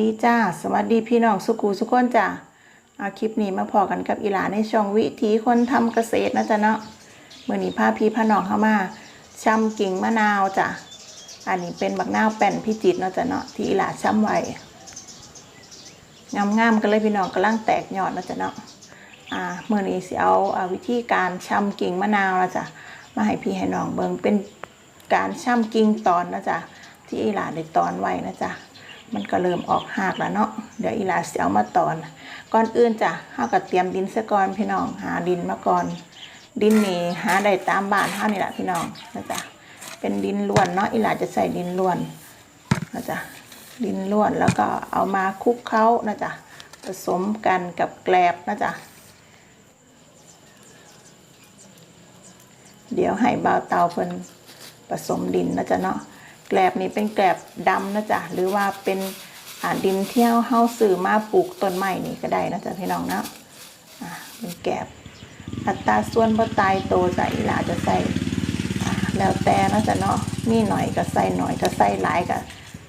ดีจ้า สวัสดีพี่น้องสุกูสุกคนจ้าอาคลิปนี้มาพอกันกับอีหลาในช่องวิถีคนทำเกษตรนะจ๊ะเนาะเมื่อนี้พาพี่พาน้องเข้ามาช่ำกิ่งมะนาวจ้ะอันนี้เป็นบักนาวแป้นพี่จิตเนาะจ๊ะเนาะที่อีหลาช่ำไว้งามๆกันเลยพี่น้องกำลังแตกยอดนะจ๊ะเนาะอ่าเมื่อนี้สิเอาอาวิธีการช่ำกิ่งมะนาวนะจ๊ะมาให้พี่ให้น้องเบิ่งเป็นการช่ำกิ่งตอนนะจ๊ะที่อีหลาได้ตอนไว้นะจ๊ะ มันก็เริ่มออกหากแล้วเนาะเดี๋ยวอีหลาเสิเอามาตอนก่อนอื่นจ้ะเฮาก็เตรียมดินซะก่อนพี่น้องหาดินมาก่อน ดินนี่หาได้ตามบ้านเฮานี่แหละพี่น้องนะจ๊ะเป็นดินล้วนเนาะอีหลาจะใส่ดินล้วนนะจ๊ะดินล้วนแล้วก็เอามาคลุกเคล้านะจ๊ะผสมกันกับแกลบนะจ๊ะเดี๋ยวให้บาวเตาเพิ่นผสมดินนะจ๊ะเนาะ แกลบนี้เป็นแกลบดำนะจ๊ะหรือว่าเป็นดินเที่ยวเฮาซื้อมาปลูกต้นไม้นี่ก็ได้นะจ๊ะพี่น้องนะเป็นแกลบอัตราส่วนบ่ตายโตจ้ะอีหลาจะใส่แล้วแต่นะจ๊ะเนาะมีหน่อยก็ใส่หน่อยก็ใส่หลายก็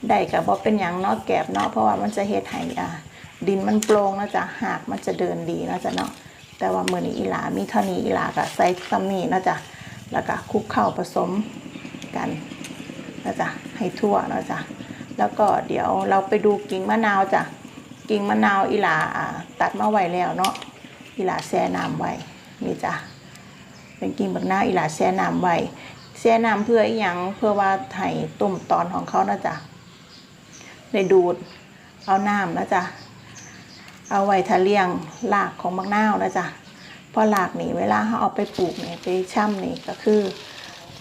ได้ก็บ่เป็นหยังเนาะแกลบเนาะเพราะว่ามันจะเฮ็ดให้ดินมันโปร่งนะจ๊ะหากมันจะเดินดีนะจ๊ะเนาะแต่ว่ามือนี้อีหลามีเท่านี้อีหลาก็ใส่ซ้ำนี้นะจ๊ะแล้วก็คลุกเข้าผสม นะจ๊ะให้ทั่วนะจ๊ะแล้วก็เดี๋ยวเราไปดูกิ่งมะนาวจ้ะกิ่งมะนาวอีหลาตัดมาไว้แล้วเนาะอีหลาแช่น้ำไว้นี่จ้ะเป็นกิ่งบักนาวอีหลาแช่น้ำไว้แช่น้ำเพื่ออีหยังเพื่อว่าให้ตุ่มตอนของเขานะจ๊ะได้ดูดเอาน้ำนะจ๊ะเอาไว้ทะเลียงรากของบักนาวนะจ๊ะเพราะรากนี่เวลาเขาเอาไปปลูกนี่ไปช่ำนี่ก็คือ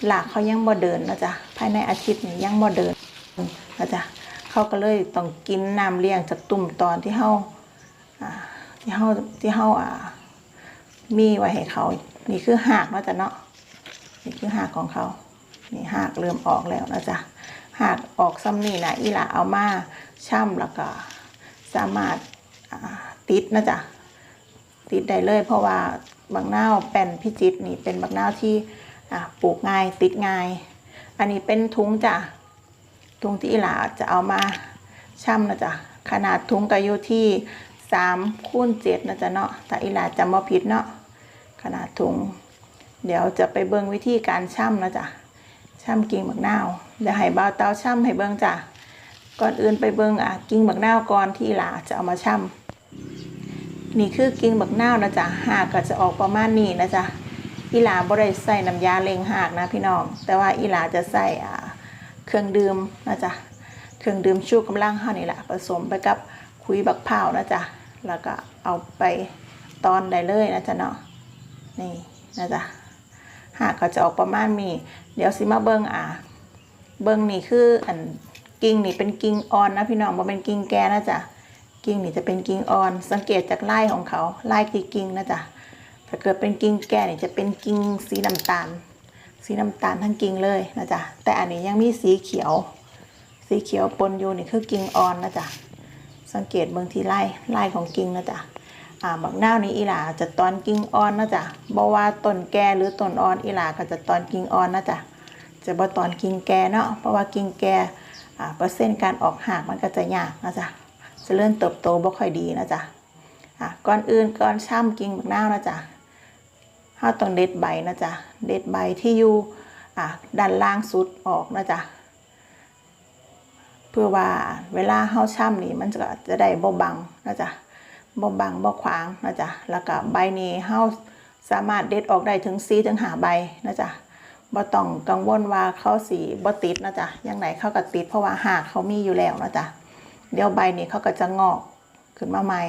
หลากเขายังบ่เดินนะจ๊ะภายในอาทิตย์นี้ยังบ่เดินนะจ๊ะเขาก็เลยต้องกินน้ำเลี้ยงจากตุ่มตอนที่เฮาอ่าที่เฮาที่เฮาอ่ามีไว้ให้เขา นี่คือหากนะจ๊ะเนาะนี่คือหากของเขานี่หากเริ่มออกแล้วนะจ๊ะหากออกซ้ำนี่นะอีหล่าเอามาช่ำแล้วก็สามารถติดนะจ๊ะติดได้เลย เพราะว่าบางนาวแป้นพิจิตนี่เป็นบางนาที่ อะปลูกง่ายติดง่าย อันนี้เป็นถุงจ้ะถุงที่หลาจะเอามาช่ำนะจ๊ะขนาดถุงก็อยู่ที่สามคูณเจ็ดนะจ๊ะเนาะแต่อีหลาจำมาผิดเนาะขนาดถุง เดี๋ยวจะไปเบิ่งวิธีการช่ำนะจ๊ะช่ำกิ่งบักนาวเดี๋ยวให้บ่าเตาช่ำให้เบิ่งจ้ะก่อนอื่นไปเบิ่งอะกิ่งบักนาวก่อนที่หลาจะเอามาช่ำนี่คือกิ่งบักนาวนะจ๊ะหากก็จะออกประมาณนี้นะจ๊ะ อีหลาบ่ได้ใส่น้ำยาเล็งหากนะพี่น้อง แต่ว่าอีหลาจะใส่เครื่องดื่มนะจ๊ะเครื่องดื่มชูกำลังเฮานี่แหละผสมไปกับคุยบักพร้านะจ๊ะแล้วก็เอาไปตอนได้เลยนะจ๊ะเนาะนี่นะจ๊ะหากก็จะออกประมาณนี้เดี๋ยวสิมาเบิ่งอ่าเบิ่งนี่คืออันกิ่งนี่เป็นกิ่งอ่อนนะพี่น้องบ่เป็นกิ่งแก่นะจ๊ะกิ่งนี่จะเป็นกิ่งอ่อน สังเกตจากลายของเขาลายที่กิ่งนะจ๊ะ ถ้าเกิดเป็นกิ่งแก่เนี่ยจะเป็นกิ่งสีน้ำตาล สีน้ำตาลทั้งกิ่งเลยนะจ๊ะแต่อันนี้ยังมีสีเขียว สีเขียวปนอยู่นี่คือกิ่งอ่อนนะจ๊ะสังเกตเบื้องที่ลายลายของกิ่งนะจ๊ะอ่าบักหน้าวนี้อีหลาจะตอนกิ่งอ่อนนะจ๊ะบ่ว่าต้นแก่หรือต้นอ่อนอีหลาก็จะตอนกิ่งอ่อนนะจ๊ะจะบ่ตอนกิ่งแก่เนาะเพราะว่ากิ่งแก่อ่าเปอร์เซ็นต์การออกหากมันก็จะยากนะจ๊ะจะเริ่มเติบโตบ่ค่อยดีนะจ๊ะอะก่อนอื่นก่อนช่ำกิ่งบักหน้าวนะจ๊ะ เฮาต้องเด็ดใบนะจ๊ะ เด็ดใบที่อยู่อะด้านล่างสุดออกนะจ๊ะ เพื่อว่าเวลาเฮาช่ำนี่มันจะจะได้บ่บังนะจ๊ะบ่บังบ่ขวางนะจ๊ะ แล้วก็ใบนี้เฮาสามารถเด็ดออกได้ถึง4ถึง5ใบนะจ๊ะบ่ต้องกังวลว่าเขาสิบ่ติดนะจ๊ะยังไงเขาก็ติดเพราะว่าหากเขามีอยู่แล้วนะจ๊ะ เดี๋ยวใบนี้เขาก็จะงอกขึ้นมาใหม่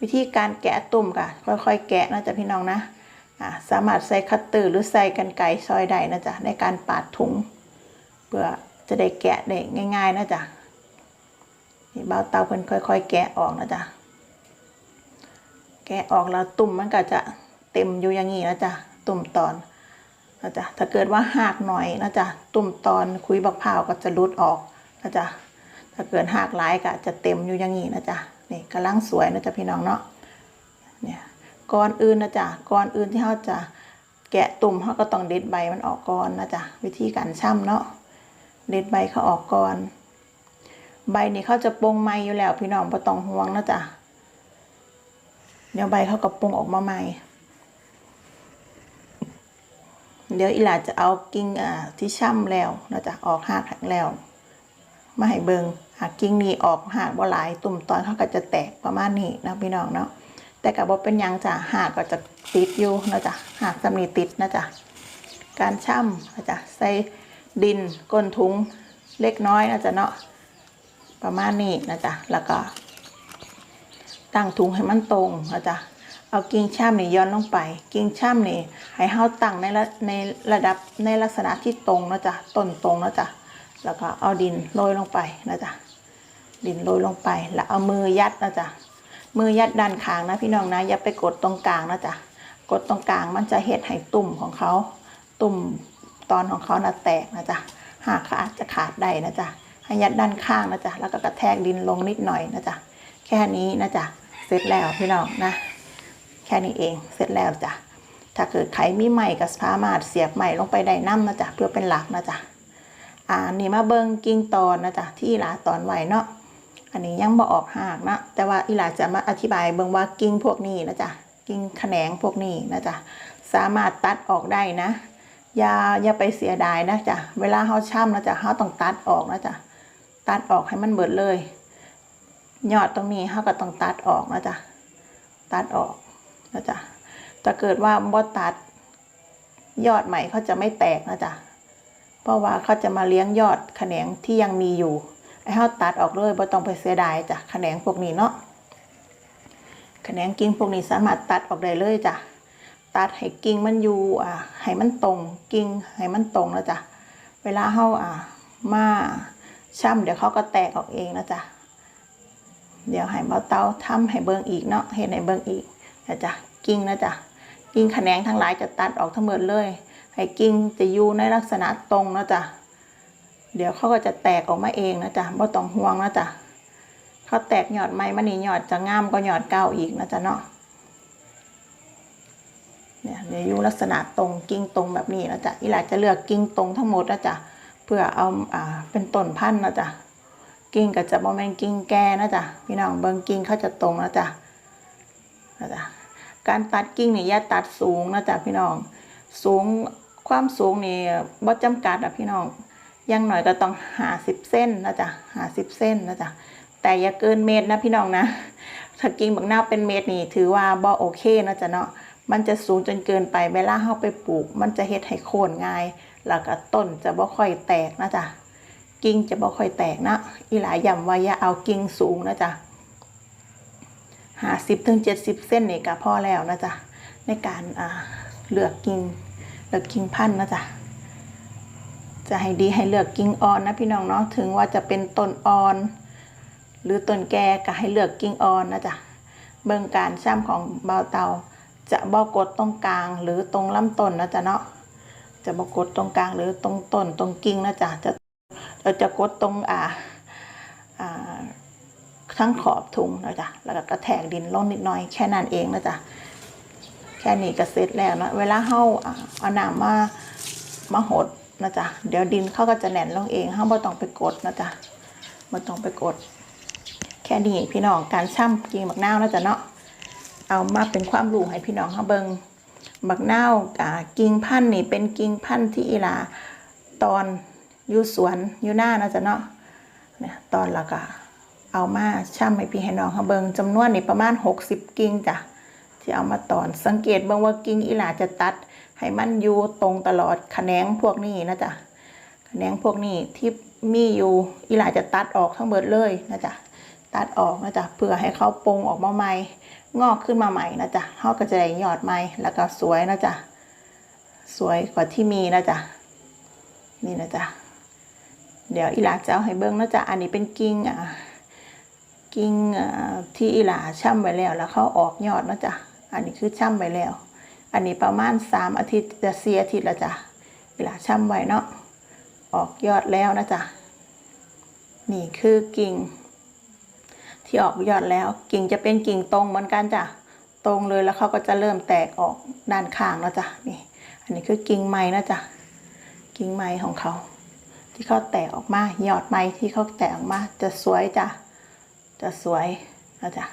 วิธีการแกะตุ่มค่ะค่อยๆแกะนะจ๊ะพี่น้องนะ สามารถใส่คัตเตอร์หรือใส่กันไกซอยได้นะจ๊ะในการปาดถุงเพื่อจะได้แกะได้ง่าย ๆนะจ๊ะนี่เบาเตาเพิ่นค่อย ๆ แกะออกนะจ๊ะแกะออกแล้วตุ่มมันก็จะเต็มอยู่อย่างนี้นะจ๊ะตุ่มตอนนะจ๊ะถ้าเกิดว่าหากหน่อยนะจ๊ะตุ่มตอนคุยบักพร้าวก็จะหลุดออกนะจ๊ะถ้าเกิดหากหลายก็จะเต็มอยู่อย่างนี้นะจ๊ะนี่กำลังสวยนะจ๊ะพี่น้องเนาะเนี่ย ก่อนอื่นนะจ๊ะก่อนอื่นที่เขาจะแกะตุ่มเขาก็ต้องเด็ดใบมันออกก่อนนะจ๊ะวิธีการช่ำเนาะเด็ดใบเขาออกก่อน ใบนี่เขาจะปรุงใหม่อยู่แล้วพี่น้องบ่ต้องห่วงนะจ๊ะเดี๋ยวใบเขาก็ปรุงออกมาใหม่ เดี๋ยวอีหลาจะเอากิ่งอ่าที่ช่ำแล้วนะจ๊ะออกหากแล้วมาให้เบิงหากกิ่งนี้ออกหากบ่หลายตุ่มตอนเขาก็จะแตกประมาณนี้นะพี่น้องเนาะ แต่กับบ่เป็นยังจ้ะหากก็จะติดอยู่นะจ๊ะหากสำนีติดนะจ๊ะการช่ำนะจ๊ะใส่ดินก้นถุงเล็กน้อยนะจ๊ะเนาะประมาณนี้นะจ๊ะแล้วก็ตั้งถุงให้มันตรงนะจ๊ะเอากิ่งช่ำนี่ย้อนลงไป กิ่งช่ำนี่ให้เฮาตั้งในระในระดับในลักษณะที่ตรงนะจ๊ะต้นตรงนะจ๊ะแล้วก็เอาดินโรยลงไปนะจ๊ะดินโรยลงไป แล้วเอามือยัดนะจ๊ะ มือยัดด้านข้างนะพี่น้องนะ อย่าไปกดตรงกลางนะจ๊ะ กดตรงกลางมันจะเฮ็ดให้ตุ่มของเขา ตุ่มตอนของเขานะแตกนะจ๊ะ หากขาดจะขาดได้นะจ๊ะ ให้ยัดด้านข้างนะจ๊ะ แล้วก็กระแทกดินลงนิดหน่อยนะจ๊ะ แค่นี้นะจ๊ะ เสร็จแล้วพี่น้องนะ แค่นี้เอง เสร็จแล้วจ้ะ ถ้าเกิดใครมีใหม่ก็สามารถเสียบใหม่ลงไปได้น้ำนะจ๊ะ เพื่อเป็นหลักนะจ๊ะ อ่านี่มาเบิงกิ่งตอนนะจ๊ะ ที่ลาตอนไหวเนาะ อันนี้ยังบ่ออกหากนะแต่ว่าอีหลาจะมาอธิบายเบิงว่ากิ่งพวกนี้นะจ๊ะกิ่งแขนงพวกนี้นะจ๊ะสามารถตัดออกได้นะ อย่าอย่าไปเสียดายนะจ๊ะเวลาเฮาช่ำนะจ๊ะเฮาต้องตัดออกนะจ๊ะตัดออกให้มันเบิดเลย ยอดตรงนี้เฮาก็ต้องตัดออกนะจ๊ะตัดออกนะจ๊ะถ้าเกิดว่าบ่ตัดยอดใหม่เขาจะไม่แตกนะจ๊ะเพราะว่าเขาจะมาเลี้ยงยอดแขนงที่ยังมีอยู่ ไอ้เฮาตัดออกเลยบ่ต้องไปเสียดายจ้ะแขนงพวกนี้เนาะแขนงกิ่งพวกนี้สามารถตัดออกได้เลยจ้ะตัดให้กิ่งมันอยู่อ่าให้มันตรงกิ่งให้มันตรงนะจ๊ะเวลาเฮาอ่ามาช่ำเดี๋ยวเขาก็แตกออกเองนะจ๊ะเดี๋ยวให้เบาเตาทำให้เบิ่งอีกเนาะเห็นให้เบิ่งอีกนะจ๊ะกิ่งนะจ๊ะกิ่งแขนงทั้งหลายจะตัดออกทั้งหมดเลย ให้กิ่งจะอยู่ในลักษณะตรงนะจ๊ะ เดี๋ยวเขาก็จะแตกออกมาเองนะจ๊ะบ่ต้องห่วงนะจ๊ะเขาแตกหยอดไม้มันนี่หยอดจะงามก็หยอดเก้าอีกนะจ๊ะเนาะเนี่ยเดี๋ยวยูลักษณะตรงกิ่งตรงแบบนี้นะจ๊ะอีหลาจะเลือกกิ่งตรงทั้งหมดนะจ๊ะเพื่อเอาอ่าเป็นต้นพันธุ์นะจ๊ะกิ่งก็จะบ่แม่นกิ่งแก่นะจ๊ะพี่น้องเบิ่งกิ่งเขาจะตรงนะจ๊ะนะจ๊ะการตัดกิ่งนี่อย่าตัดสูงนะจ๊ะพี่น้อง สูงความสูงนี่บ่จำกัดอะพี่น้อง ยังหน่อยก็ต้อง50เส้นนะจ๊ะ50เส้นนะจ๊ะแต่อย่าเกินเมตรนะพี่น้องนะถ้ากิ่งบักนาเป็นเมตรนี่ถือว่าบ่โอเคนะจ๊ะเนาะมันจะสูงจนเกินไปเวลาเฮาไปปลูก มันจะเฮ็ดให้โค่นง่าย แล้วก็ต้นจะบ่ค่อยแตกนะจ๊ะกิ่งจะบ่ค่อยแตกนะอีหลายย้ำว่าอย่าเอากิ่งสูงนะจ๊ะหาสิบถึงเจ็ดสิบเส้นนี่ก็พอแล้วนะจ๊ะในการอ่าเลือกกิ่งเลือกกิ่งพันธุ์นะจ๊ะ จะให้ดีให้เลือกกิ่งอ่อนนะพี่น้องเนาะถึงว่าจะเป็นต้นอ่อน หรือต้นแก่ก็ให้เลือกกิ่งอ่อนนะจ๊ะเบิ่งการช่ำของเบาเตา จะบ่กดตรงกลางหรือตรงลำต้นนะจ๊ะเนาะจะบ่กดตรงกลางหรือตรงต้นตรงกิ่งนะจ๊ะจะเราจะกดตรงอ่าอ่าทั้งขอบถุงนะจ๊ะแล้วก็กระแทกดินลงนิดหน่อยแค่นั้นเองนะจ๊ะแค่นี้ก็เสร็จแล้วนะเวลาเฮาอ่าเอาน้ำมามาหด นะจ๊ะเดี๋ยวดินเขาก็จะแน่นลงเองเฮามบ่ต้องไปกดนะจ๊ะบ่ต้องไปกด แค่นี้พี่น้องการช่ำกิ่งบักนาวนะจ๊ะเนาะเอามาเป็นความรู้ให้พี่น้องเฮาเบิงบักนาวอ่ากิ่งพันธุ์นี่เป็นกิ่งพันธุ์ที่อีหลาตอนอยู่สวนอยู่หน้านะจ๊ะเนาะเนี่ยตอนละก็เอามาช่ำให้พี่ให้น้องเขาเบิงจำนวนนี่ประมาณ 60 กิ่งจ้ะที่เอามาตอนสังเกตเบิงว่ากิ่งอีหลาจะตัด ให้มันอยู่ตรงตลอดแขนงพวกนี้นะจ๊ะแขนงพวกนี้ที่มีอยู่อีหลาจะตัดออกทั้งเบิดเลยนะจ๊ะตัดออกนะจ๊ะเพื่อให้เขาปงออกมาใหม่ งอกขึ้นมาใหม่นะจ๊ะเขาก็จะได้ยอดใหม่แล้วก็สวยนะจ๊ะสวยกว่าที่มีนะจ๊ะนี่นะจ๊ะเดี๋ยวอีหลาจะเอาให้เบิ้งนะจ๊ะอันนี้เป็นกิ่งอะกิ่งอ่าที่อีหลาช่ำไว้แล้วแล้วเขาออกยอดนะจ๊ะอันนี้คือช่ำไว้แล้ว อันนี้ประมาณสามอาทิตย์จะเสียอาทิตย์ละจ้ะอีหลาช่ำไว้เนาะออกยอดแล้วนะจ๊ะนี่คือกิ่ง ที่ออกยอดแล้ว กิ่งจะเป็นกิ่งตรงเหมือนกันจ้ะตรงเลยแล้วเขาก็จะเริ่มแตกออกด้านข้างแล้วจ้ะนี่ อันนี้คือกิ่งไม้นะจ๊ะกิ่งไม้ของเขา ที่เขาแตกออกมายอดไม้ที่เขาแตกออกมาจะสวยจ้ะจะสวยนะจ๊ะ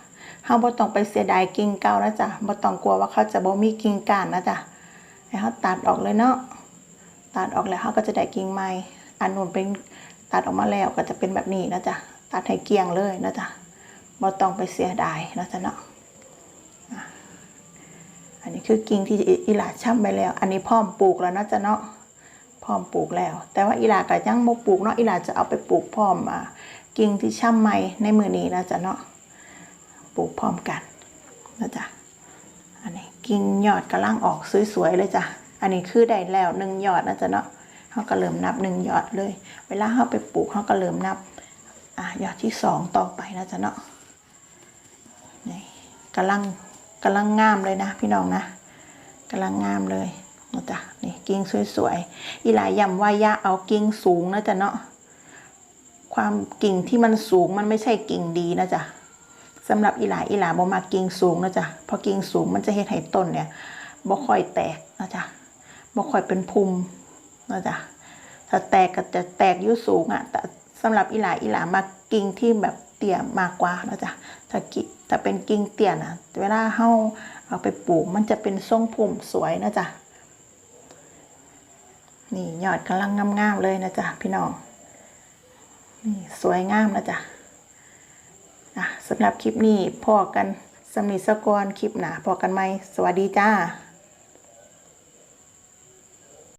เฮาบ่ต้องไปเสียดายกิ่งเก่านะจ๊ะบ่ต้องกลัวว่าเขาจะบ่มีกิ่งก้านนะจ๊ะให้เขาตัดออกเลยเนาะตัดออกแล้วเขาก็จะได้กิ่งใหม่อันนู้นเป็นตัดออกมาแล้วก็จะเป็นแบบนี้นะจ๊ะตัดให้เกลี้ยงเลยนะจ๊ะบ่ต้องไปเสียดายนะจ๊ะเนาะอันนี้คือกิ่งที่อีหลาช่ำไปแล้ว อันนี้พร้อมปลูกแล้วนะจ๊ะเนาะพร้อมปลูกแล้ว แต่ว่าอีหลาก็ยังบ่ปลูกเนาะอีหลาจะเอาไปปลูกพร้อมอ่ากิ่งที่ช่ำใหม่ในมือนี้นะจ๊ะเนาะ ปลูกพร้อมกันนะจ๊ะอันนี้กิ่งยอดกำลังออกสวยๆเลยจ้ะอันนี้คือได้แล้วหนึ่งยอดนะจ๊ะเนาะเขาก็เริ่มนับหนึ่งยอดเลย เวลาเขาไปปลูกเขาก็เริ่มนับอ่ายอดที่สองต่อไปนะจ๊ะเนาะนี่กำลังกำลังงามเลยนะ พี่น้องนะกำลังงามเลยนะจ๊ะนี่กิ่งสวยๆอีหลายยำว่าย่าเอากิ่งสูงนะจ๊ะเนาะความกิ่งที่มันสูงมันไม่ใช่กิ่งดีนะจ๊ะ สำหรับอีหลาอีหลาบ่มากิ่งสูงนะจ๊ะพราะกิ่งสูงมันจะเฮ็ดให้ต้นเนี่ยบ่ค่อยแตกนะจ๊ะบ่ค่อยเป็นภูมินะจ๊ะถ้าแตกก็จะแตกอยู่สูงอะ่ะแต่สำหรับอีหลาอีหลามากิ่งที่แบบเตี่ยมากกว่านะจ๊ะถ้ากิถ้าเป็นกิ่งเตี่ยนะเวลาเฮาเอาไปปลูกมันจะเป็นทรงพุ่มสวยนะจ๊ะนี่ยอดกำลังงามๆเลยนะจ๊ะพี่น้องนี่สวยงามนะจ๊ะ นะสำหรับคลิปนี้พอกันสำนิสกรคลิปหนาพอกันไหมสวัสดีจ้า